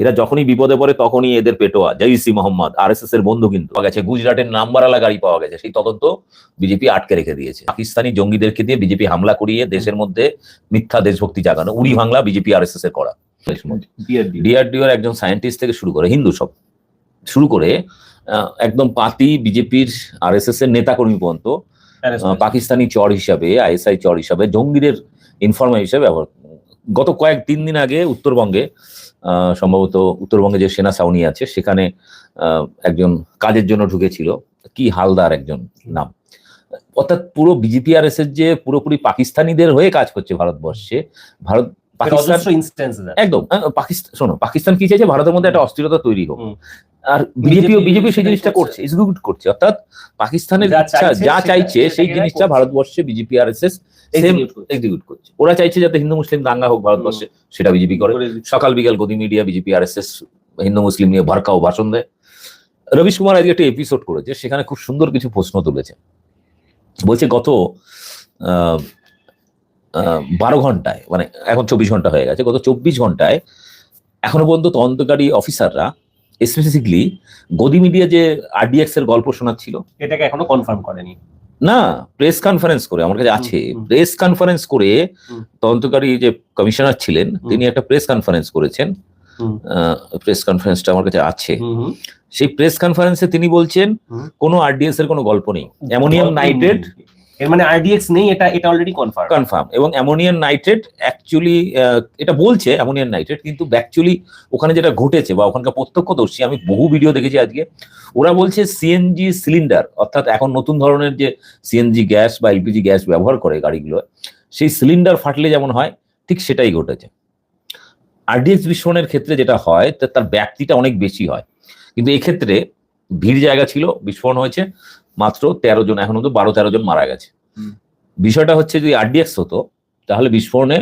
এরা যখনই বিপদে পড়ে তখনই এদের পেটোয়া। Jaish Mohammad R S S এর বন্ধু কিন্তু। পাওয়া গেছে গুজরাটের নাম্বারওয়ালা গাড়ি পাওয়া গেছে। সেই তদন্ত বিজেপি আটকে রেখে দিয়েছে। পাকিস্তানি জঙ্গিদেরকে দিয়ে বিজেপি হামলা করিয়ে দেশের মধ্যে মিথ্যা দেশভক্তি জাগানো। Uri Bangla BJP R S S এর করা। ডিআরডিও এর একজন সায়েন্টিস্ট থেকে শুরু করে হিন্দু সব। শুরু করে আহ, একদম পাতি বিজেপির আর এস এস এর নেতাকর্মী পর্যন্ত পাকিস্তানি চর হিসাবে আইএসআই চর হিসাবে জঙ্গিদের ইনফরমার হিসাবে ব্যবহার গত কয়েক তিন দিন আগে উত্তরবঙ্গে সম্ভবত উত্তরবঙ্গে যে সেনা ছাউনি আছে সেখানে আহ, একজন কাজের জন্য ঢুকেছিল। কি হালদার একজন নাম। অর্থাৎ পুরো বিজেপি আর এস এর যে পুরোপুরি পাকিস্তানিদের হয়ে কাজ করছে ভারতবর্ষে ভারত পাকিস্তান একদম পাকিস্তান শোনো পাকিস্তান কি চাইছে? ভারতের মধ্যে একটা অস্থিরতা তৈরি হোক। আর বিজেপিও বিজেপি সেই জিনিসটা করছে। এক্সিকিউট করছে। অর্থাৎ পাকিস্তানের যা ইচ্ছা চাইছে যা চাইছে সেই জিনিসটা ভারতবর্ষে BJP R S S execute করছে। ওরা চাইছে যাতে হিন্দু মুসলিম দাঙ্গা হোক ভারতবর্ষে সেটা বিজেপি করে। সকাল বিকাল গদি media BJP R S S Hindu Muslim নিয়ে ভরকাও ভাষণ দেয়। রবিশ কুমার আজকে একটা এপিসোড করেছে সেখানে খুব সুন্দর কিছু প্রশ্ন তুলেছে। বলছে গত আহ, আহ, বারো ঘন্টায় মানে এখন চব্বিশ ঘণ্টা হয়ে গেছে গত চব্বিশ ঘন্টায় এখনও পর্যন্ত তদন্তকারী অফিসাররা স্পেসিফিকলি গদি মিডিয়া যে আরডিএক্স এর গল্প শোনাচ্ছিল এটাকে এখনও কনফার্ম করেনি না প্রেস কনফারেন্স করে আমার কাছে আছে। প্রেস কনফারেন্স করে তদন্তকারী যে কমিশনার ছিলেন তিনি একটা প্রেস কনফারেন্স করেছেন। প্রেস কনফারেন্সটা আমার কাছে আছে। সেই প্রেস কনফারেন্সে তিনি বলছেন। কোনো আরডিএস এর কোনো গল্প নেই অ্যামোনিয়াম নাইট্রেট এর মানে আরডিএক্স নেই, এটা এটা অলরেডি কনফার্ম কনফার্ম এবং অ্যামোনিয়াম নাইট্রেট অ্যাকচুয়ালি এটা বলছে অ্যামোনিয়াম নাইট্রেট কিন্তু অ্যাকচুয়ালি ওখানে যেটা ঘটেছে বা ওখানকার প্রত্যক্ষদর্শী, আমি বহু ভিডিও দেখেছি আজকে, ওরা বলছে সিএনজি সিলিন্ডার অর্থাৎ এখন নতুন ধরনের যে সিএনজি গ্যাস বা এলপিজি গ্যাস ব্যবহার করে গাড়িগুলো, সেই সিলিন্ডার ফাটলে যেমন হয়, ঠিক সেটাই ঘটেছে। আরডিএক্স বিস্ফোরণের ক্ষেত্রে যেটা হয় তার ব্যাপ্তিটা অনেক বেশি হয়। কিন্তু এক্ষেত্রে ভিড় জায়গা ছিল, বিস্ফোরণ হয়েছে। মাত্র তেরো জন এখন তো বারো তেরো জন মারা গেছে। বিষয়টা হচ্ছে যদি আরডিএক্স হতো তাহলে বিস্ফোরণে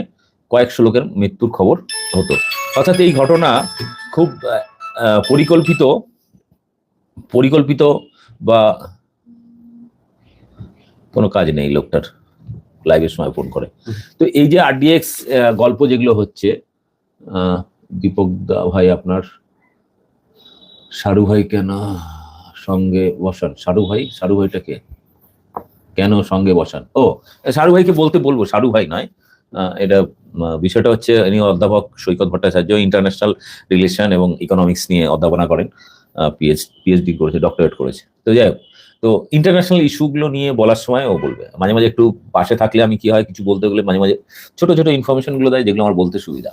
কয়েকশো লোকের মৃত্যুর খবর হতো। অর্থাৎ এই ঘটনা খুব পরিকল্পিত পরিকল্পিত বা কোনো কাজ নেই লোকটার লাইভের সময় ফোন করে। তো এই যে আরডিএক্স গল্প যেগুলো হচ্ছে আহ, দীপক দা ভাই আপনার শাহরু ভাই কেন সঙ্গে বসান। শাহরু ভাই? শাহরু ভাইটা কে? কেন সঙ্গে বসান? ও শাহরু ভাইকে বলতে বলব শাহরু ভাই নয়। এটা বিষয়টা হচ্ছে ইনি অধ্যাপক সৈকত ভট্টাচার্য ইন্টারন্যাশনাল রিলেশন এবং ইকোনমিক্স নিয়ে অধ্যাপনা করেন। পিএইচ পিএইচডি করেছে ডক্টরেট করেছে। তো যাই তো ইন্টারন্যাশনাল ইস্যুগুলো নিয়ে বলার সময় ও বলবে। মাঝে মাঝে একটু পাশে থাকলে আমি কি হয়, কিছু বলতে গেলে মাঝে মাঝে ছোট ছোট ইনফরমেশনগুলো দেয়, যেগুলো আমার বলতে সুবিধা।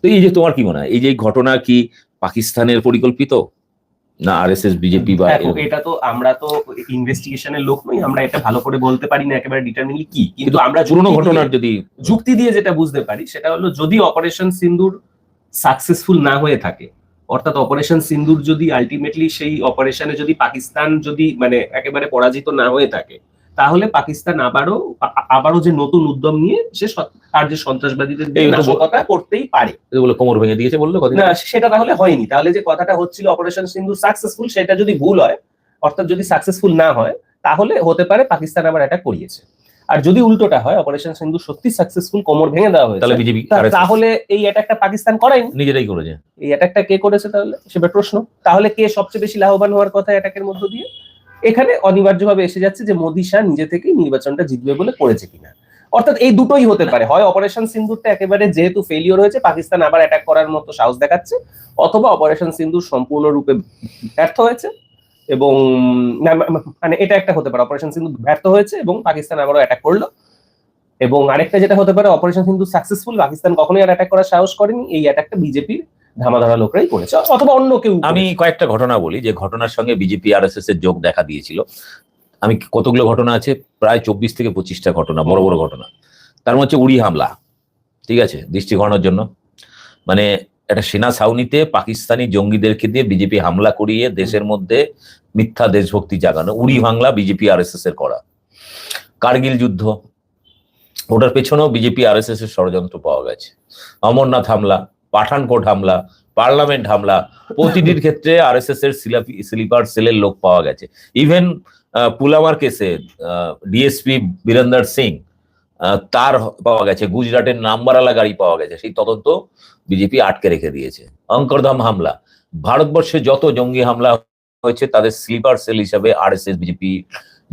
তো এই যে তোমার কি মনে হয়? এই যে ঘটনা কি পাকিস্তানের পরিকল্পিত? না আর এস এস বিজেপি বা এটা তো আমরা তো ইনভেস্টিগেশনের লোক নই আমরা এটা ভালো করে বলতে পারি না একেবারে ডিটারমিনলি কি। কিন্তু আমরা পুরনো ঘটনার যদি যুক্তি দিয়ে যেটা বুঝতে পারি সেটা হলো যদি অপারেশন সিন্দুর সাকসেসফুল না হয়ে থাকে অর্থাৎ অপারেশন সিন্দুর যদি আলটিমেটলি সেই অপারেশনে যদি পাকিস্তান যদি মানে একেবারে পরাজিত না হয়ে থাকে তাহলে পাকিস্তান আবারও আবারও যে নতুন উদ্যম নিয়ে সে আর যে সন্ত্রাসবাদীদের নাশকতা করতেই পারে। বলে কোমর ভেঙে দিয়েছে বলল না সেটা তাহলে হয়নি। তাহলে যে কথাটা হচ্ছিল অপারেশন সিন্ধু সাকসেসফুল সেটা যদি ভুল হয় অর্থাৎ যদি সাকসেসফুল না হয় তাহলে হতে পারে পাকিস্তান আবার অ্যাটাক করিয়েছে। আর যদি উল্টোটা হয় অপারেশন সিন্ধু সত্যি সাকসেসফুল কোমর ভেঙে দেওয়া হয়েছে তাহলে বিজেপি তাহলে এই অ্যাটাকটা পাকিস্তান করায়নি নিজেরাই করেছে। এই অ্যাটাকটা কে করেছে তাহলে? সেটা প্রশ্ন। তাহলে কে সবচেয়ে বেশি লাভবান হওয়ার কথা অ্যাটাকের মধ্য দিয়ে? এখানে অনিবার্যভাবে এসে যাচ্ছে যে মোদি শাহ নিজে থেকেই নির্বাচনটা জিতবে বলে করেছে কিনা। অর্থাৎ এই দুটোই হতে পারে। হয় অপারেশন সিন্দুরটা একেবারে যেহেতু ফেলিওর হয়েছে, পাকিস্তান আবার অ্যাটাক করার মতো সাহস দেখাচ্ছে, অথবা অপারেশন সিন্দুর সম্পূর্ণরূপে ব্যর্থ হয়েছে এবং মানে এটা একটা হতে পারে। অপারেশন সিন্ধু ব্যর্থ হয়েছে এবং পাকিস্তান আবারও অ্যাটাক করল। এবং আরেকটা যেটা হতে পারে অপারেশন সিন্ধু সাকসেসফুল পাকিস্তান কখনোই আর অ্যাটাক করার সাহস করেনি। এই অ্যাটাকটা বিজেপির ধামাধারা লোকরাই করেছে অথবা অন্য কেউ আমি কয়েকটা ঘটনা বলি যে ঘটনার সঙ্গে বিজেপি আর এস এর যোগ দেখা দিয়েছিল। আমি কতগুলো ঘটনা আছে? প্রায় চব্বিশ থেকে পঁচিশটা ঘটনা বড় বড় ঘটনা। তার মধ্যে উড়ি হামলা ঠিক আছে? দৃষ্টি ঘটানোর জন্য। মানে একটা সেনা ছাউনিতে পাকিস্তানি জঙ্গিদেরকে দিয়ে বিজেপি হামলা করিয়ে দেশের মধ্যে মিথ্যা দেশভক্তি জাগানো Uri Bangla BJP R S S এর করা। কার্গিল যুদ্ধ ওটার পেছনেও বিজেপি আর এস এস এর ষড়যন্ত্র পাওয়া গেছে। অমরনাথ হামলা পাঠানকোট হামলা পার্লামেন্ট হামলা প্রতিটির ক্ষেত্রে আর এস এস এর স্লিপার সেলের লোক পাওয়া গেছে। ইভেন পুলামার কেসে ডিএসপি বীরেন্দর সিং তার পাওয়া গেছে। গুজরাটের নাম্বারওয়ালা গাড়ি পাওয়া গেছে। সেই তদন্ত বিজেপি আটকে রেখে দিয়েছে। অঙ্করধাম হামলা। ভারতবর্ষে যত জঙ্গি হামলা হয়েছে তাদের স্লিপার সেল হিসাবে আরএসএস বিজেপি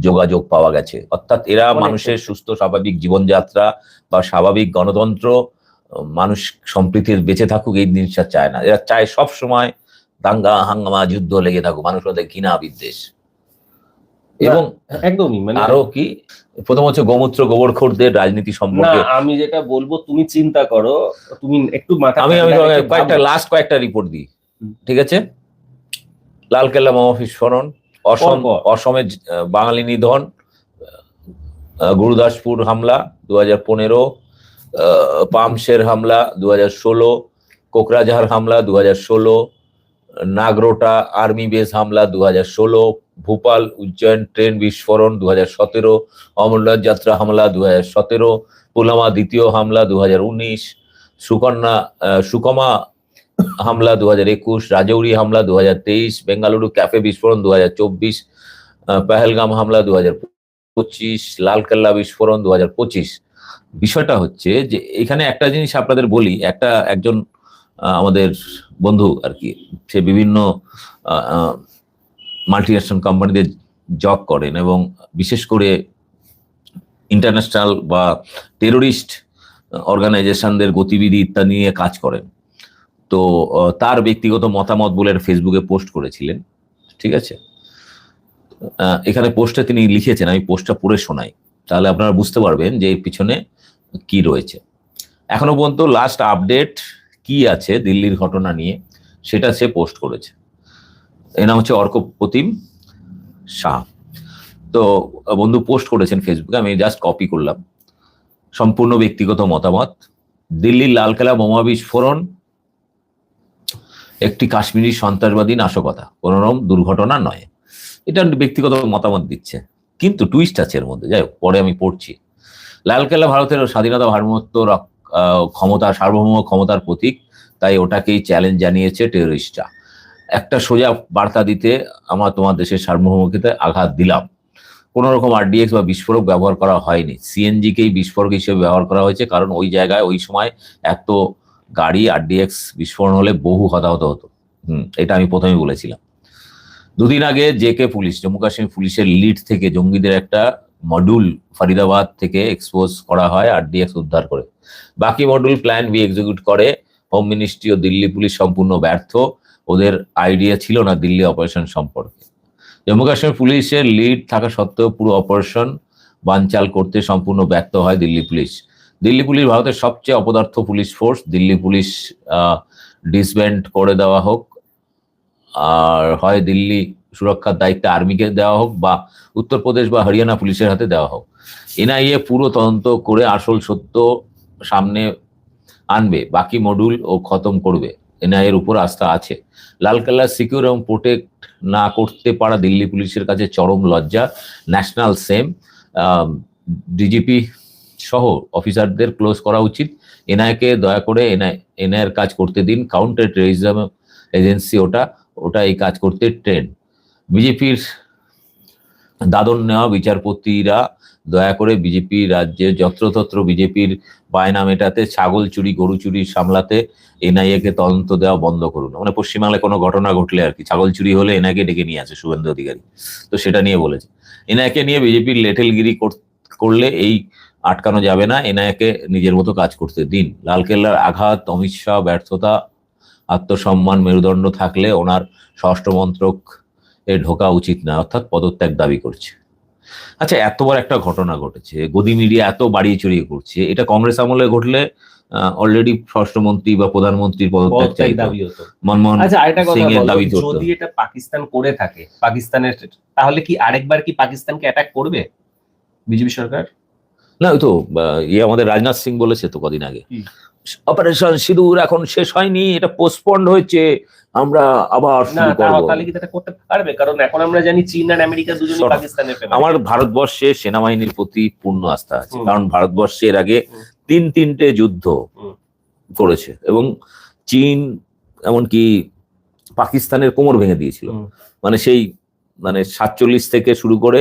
যোগাযোগ পাওয়া গেছে। অর্থাৎ এরা মানুষের সুস্থ স্বাভাবিক জীবনযাত্রা বা স্বাভাবিক গণতন্ত্র মানুষ সম্প্রীতির বেঁচে থাকুক এই জিনিসটা চায় না। এরা চায় সব সময় দাঙ্গা হাঙ্গামা যুদ্ধ লেগে থাকুক মানুষ ওদের ঘৃণা বিদ্বেষ। এবং একদমই মানে আরও কি প্রথম হচ্ছে গোমূত্র গোবরখোরদের রাজনীতি সম্পর্কে আমি যেটা বলব তুমি চিন্তা করো তুমি একটু মাথা আমি আমি কয়েকটা লাস্ট কয়েকটা রিপোর্ট দিই ঠিক আছে? লালকেল্লা বোমা বিস্ফোরণ অসম পরপর। অসমে জ- আহ, বাঙালি নিধন গুরুদাসপুর হামলা দু হাজার পনেরো পামশের হামলা দু হাজার ষোলো কোকরাঝাড় হামলা দু হাজার ষোলো, নাগরোটা আর্মি বেস হামলা দু হাজার ষোলো, ভোপাল উজ্জয়ন ট্রেন বিস্ফোরণ দু হাজার সতেরো, অমরনাথ যাত্রা হামলা দু হাজার সতেরো, পুলওয়ামা দ্বিতীয় হামলা দু হাজার উনিশ, সুকন্যা সুকমা হামলা দু হাজার একুশ, রাজৌরি হামলা দু হাজার তেইশ, বেঙ্গালুরু ক্যাফে বিস্ফোরণ দু হাজার চব্বিশ পেহেলগাম হামলা দু হাজার পঁচিশ, লালকেল্লা বিস্ফোরণ দু হাজার পঁচিশ। বিষয়টা হচ্ছে যে এখানে একটা জিনিস আপনাদের বলি, একটা একজন আমাদের বন্ধু আর কি, সে বিভিন্ন মাল্টি ন্যাশনাল কোম্পানিতে জব করেন এবং বিশেষ করে ইন্টারন্যাশনাল বা টেরোরিস্ট অর্গানাইজেশনদের গতিবিধি ইত্যাদি নিয়ে কাজ করেন। তো তার ব্যক্তিগত মতামত বলে ফেসবুকে পোস্ট করেছিলেন, ঠিক আছে? এখানে পোস্টে তিনি লিখেছেন, আমি পোস্টটা পড়ে শোনাই। তাহলে আপনারা বুঝতে পারবেন যে এর পিছনে কি রয়েছে। এখনও পর্যন্ত লাস্ট আপডেট কি আছে দিল্লির ঘটনা নিয়ে, সেটা সে পোস্ট করেছে। এর নাম হচ্ছে অর্ক প্রতিম শাহ। তো, বন্ধু পোস্ট করেছেন ফেসবুকে আমি জাস্ট কপি করলাম। সম্পূর্ণ ব্যক্তিগত মতামত। দিল্লির লালকেলা বোমা বিস্ফোরণ একটি কাশ্মীরি সন্ত্রাসবাদী নাশকতা। কোন রকম দুর্ঘটনা নয়। এটা ব্যক্তিগত মতামত দিচ্ছে। কিন্তু টুইস্ট আছে এর মধ্যে। যাই হোক, পরে আমি পড়ছি। লালকেল্লা ভারতের স্বাধীনতা ভারমত্ব ক্ষমতা, সার্বভৌম ক্ষমতার প্রতীক, তাই ওটাকেই চ্যালেঞ্জ জানিয়েছে টেরোরিস্টরা একটা সোজা বার্তা দিতে আমার তোমার দেশের সার্বভৌমকে আঘাত দিলাম। কোন রকম আরডিএক্স বা বিস্ফোরক ব্যবহার করা হয়নি। সিএনজি কেই বিস্ফোরক হিসেবে ব্যবহার করা হয়েছে, কারণ ওই জায়গায়, ওই সময় এত গাড়ি আরডিএক্স বিস্ফোরণ হলে বহু হতাহত হতো। হুম, এটা আমি প্রথমেই বলেছিলাম। দুদিন আগে জেকে পুলিশ, জম্মু কাশ্মীর পুলিশের লিড থেকে জঙ্গিদের একটা মডিউল ফরিদাবাদ থেকে এক্সপোজ করা হয় আরডিএক্স উদ্ধার করে। বাকি মডিউল প্ল্যান বি এক্সিকিউট করে। হোম মিনিস্ট্রি ও দিল্লি পুলিশ সম্পূর্ণ ব্যর্থ। ওদের আইডিয়া ছিল না দিল্লি অপারেশন সম্পর্কে। জম্মু কাশ্মীর পুলিশের লিড থাকা সত্ত্বেও পুরো অপারেশন বানচাল করতে সম্পূর্ণ ব্যর্থ হয় দিল্লি পুলিশ। দিল্লি পুলিশ ভারতের সবচেয়ে অপদার্থ police force Delhi police disband করে দেওয়া হোক। আর হয় দিল্লি সুরক্ষার দায়িত্ব আর্মিকে দেওয়া হোক বা উত্তরপ্রদেশ বা হরিয়ানা পুলিশের হাতে দেওয়া হোক। এনআইএ পুরো তদন্ত করে আসল সত্য সামনে আনবে, বাকি মডিউল ও খতম করবে। এনআইএর উপর আস্থা আছে। লালকেল্লা সিকিউর এবং প্রোটেক্ট না করতে পারা দিল্লি পুলিশের কাছে চরম লজ্জা। ন্যাশনাল সেম ডিজিপি সহ অফিসারদের ক্লোজ করা উচিত। এনআইকে দয়া করে এনআই এনআইয়ের কাজ করতে দিন। কাউন্টার টেরিজম এজেন্সি ওটা। ওটা এই কাজ করতে ট্রেন। বিজেপির দাদন নেওয়া বিচারপতিরা, দয়া করে বিজেপি রাজ্যে যত্রতত্র বিজেপির বায়না মেটাতে, ছাগল চুরি, গরু চুরি সামলাতে, এনআইএ কে তদন্ত দেওয়া বন্ধ করুন। মানে পশ্চিমবাংলায় কোনো ঘটনা ঘটলে আর কি, ছাগল চুরি হলে এনআইকে ডেকে নিয়ে আসে শুভেন্দু অধিকারী। তো সেটা নিয়ে বলেছে। এনআইকে নিয়ে বিজেপির লেটেলগিরি কর- করলে এই আটকানো যাবে না। এনআইকে নিজের মতো কাজ করতে দিন। লালকেল্লার আঘাত, অমিত শাহ ব্যর্থতা আত্মসম্মান মেরুদণ্ড থাকলে ওনার স্বরাষ্ট্র মন্ত্রক এ ঢোকা উচিত না অর্থাৎ পদত্যাগ দাবি করছে। আচ্ছা এত বড় একটা ঘটনা ঘটেছে গদি মিডিয়া এত বাড়িয়ে চড়িয়ে করছে এটা কংগ্রেস আমলে ঘটলে অলরেডি স্বরাষ্ট্রমন্ত্রী বা প্রধানমন্ত্রীর পদত্যাগ দাবি হতো। মনমোহন আচ্ছা সিং এর দাবি যদি এটা পাকিস্তান করে থাকে পাকিস্তানের তাহলে কি আরেকবার কি পাকিস্তানকে অ্যাটাক করবে বিজেপি সরকার? না ওই তো ইয়ে আমাদের রাজনাথ সিং বলেছে তো কদিন আগে? অপারেশন সিঁদুর এখন শেষ হয়নি এটা পোস্টপন্ড হয়েছে আমরা আবার শুরু করব। তাহলে কি এটা করতে পারবে? কারণ এখন আমরা জানি চীন আর আমেরিকা দুজনেই পাকিস্তানের আমার ভারতবর্ষে সেনাবাহিনীর প্রতি পূর্ণ আস্থা আছে। কারণ ভারতবর্ষে এর আগে তিন তিনটে যুদ্ধ করেছে এবং চীন এমনকি পাকিস্তানের কোমর ভেঙে দিয়েছিল। মানে সেই মানে সাতচল্লিশ থেকে শুরু করে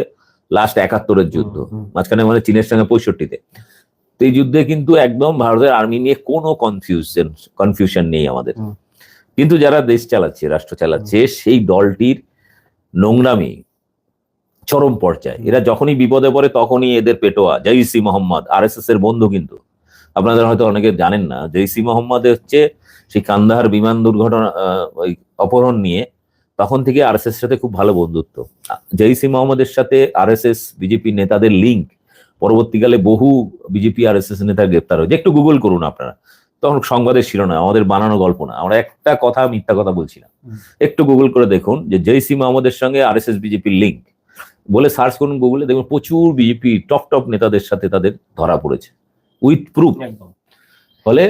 লাস্ট একাত্তরের যুদ্ধ। মাঝখানে মানে চীনের সঙ্গে পঁয়ষট্টিতে। তো এই যুদ্ধে কিন্তু একদম ভারতের আর্মি নিয়ে কোনো কনফিউশন কনফিউশন নেই আমাদের। কিন্তু যারা দেশ চালাচ্ছে রাষ্ট্র চালাচ্ছে সেই দলটির নোংরামি চরম পর্যায়ে। এরা যখনই বিপদে পড়ে তখনই এদের পেটোয়া। জৈসি মোহাম্মদ আর এস এর বন্ধু কিন্তু। আপনাদের হয়তো অনেকে জানেন না জৈসি মোহাম্মদ হচ্ছে সেই কান্দাহার বিমান দুর্ঘটনা ওই অপহরণ নিয়ে তখন থেকে আর সাথে খুব ভালো বন্ধুত্ব। জৈসি মোহাম্মদের সাথে আর এস এস বিজেপি নেতাদের লিঙ্ক পরবর্তীকালে বহু বিজেপি আর এস এস নেতা গ্রেপ্তার হয়েছে। একটু গুগল করুন আপনারা। তখন সংবাদের শিরোনাম আমাদের বানানো গল্প না। আমরা একটা কথা মিথ্যা কথা বলছি না। একটু গুগল করে দেখুন যে জয়সি মোহাম্মদের সঙ্গে আর এস এস বিজেপির লিঙ্ক বলে সার্চ করুন গুগলে দেখুন প্রচুর বিজেপি টপ টপ নেতাদের সাথে তাদের ধরা পড়েছে। উইথ প্রুফ ফলে